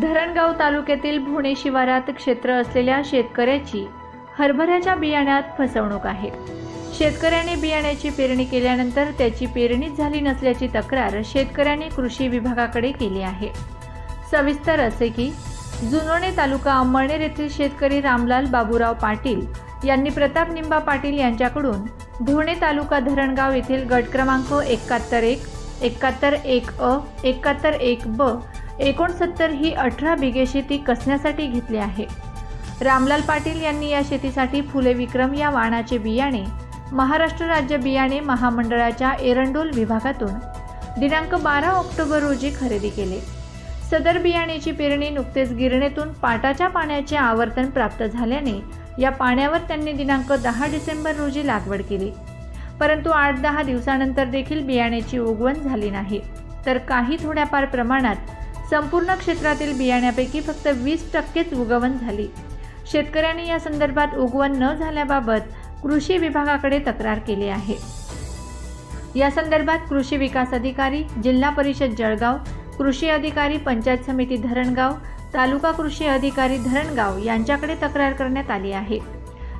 धरणगाव तालुक्यातील भुणे शिवारात क्षेत्र असलेल्या शेतकऱ्याची हरभऱ्याच्या बियाण्यात फसवणूक आहे. शेतकऱ्याने बियाण्याची पेरणी केल्यानंतर त्याची पेरणीच झाली नसल्याची तक्रार शेतकऱ्यांनी कृषी विभागाकडे केली आहे. सविस्तर असे की जुनोणे तालुका अंमळनेर येथील शेतकरी रामलाल बाबूराव पाटील यांनी प्रताप निंबा पाटील यांच्याकडून धुणे तालुका धरणगाव येथील गट क्रमांक एकाहत्तर एक एकाहत्तर एक अ एकाहत्तर एक ब एकोणसत्तर ही अठरा बिघे शेती कसण्यासाठी घेतली आहे. रामलाल पाटील यांनी या शेतीसाठी फुले विक्रम या वाणाचे बियाणे महाराष्ट्र राज्य बियाणे महामंडळाच्या एरंडोल विभागातून दिनांक बारा ऑक्टोबर रोजी खरेदी केले. सदर बियाण्याची पेरणी नुकतेच गिरणीतून पाटाच्या पाण्याचे आवर्तन प्राप्त झाल्याने या पाण्यावर त्यांनी दिनांक दहा डिसेंबर रोजी लागवड केली. परंतु आठ दहा दिवसानंतर देखील बियाण्याची उगवण झाली नाही. तर काही थोड्याफार प्रमाणात संपूर्ण क्षेत्रातील बियाण्यापैकी फक्त वीस टक्केच उगवण झाली. शेतकऱ्यांनी या संदर्भात उगवण न झाल्याबाबत कृषी विभागाकडे तक्रार केली आहे. या संदर्भात कृषी विकास अधिकारी जिल्हा परिषद जळगाव कृषी अधिकारी पंचायत समिती धरणगाव तालुका कृषी अधिकारी धरणगाव यांच्याकडे तक्रार करण्यात आली आहे.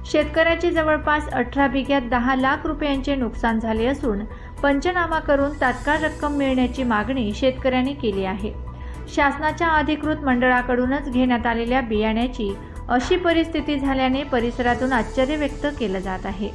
शेतकऱ्याची जवळपास अठरा बिघ्यात दहा लाख रुपयांचे नुकसान झाले असून पंचनामा करून तात्काळ रक्कम मिळण्याची मागणी शेतकऱ्यांनी केली आहे. शासनाच्या अधिकृत मंडळाकडूनच घेण्यात आलेल्या बियाण्याची अशी परिस्थिती झाल्याने परिसरातून आश्चर्य व्यक्त केलं जात आहे.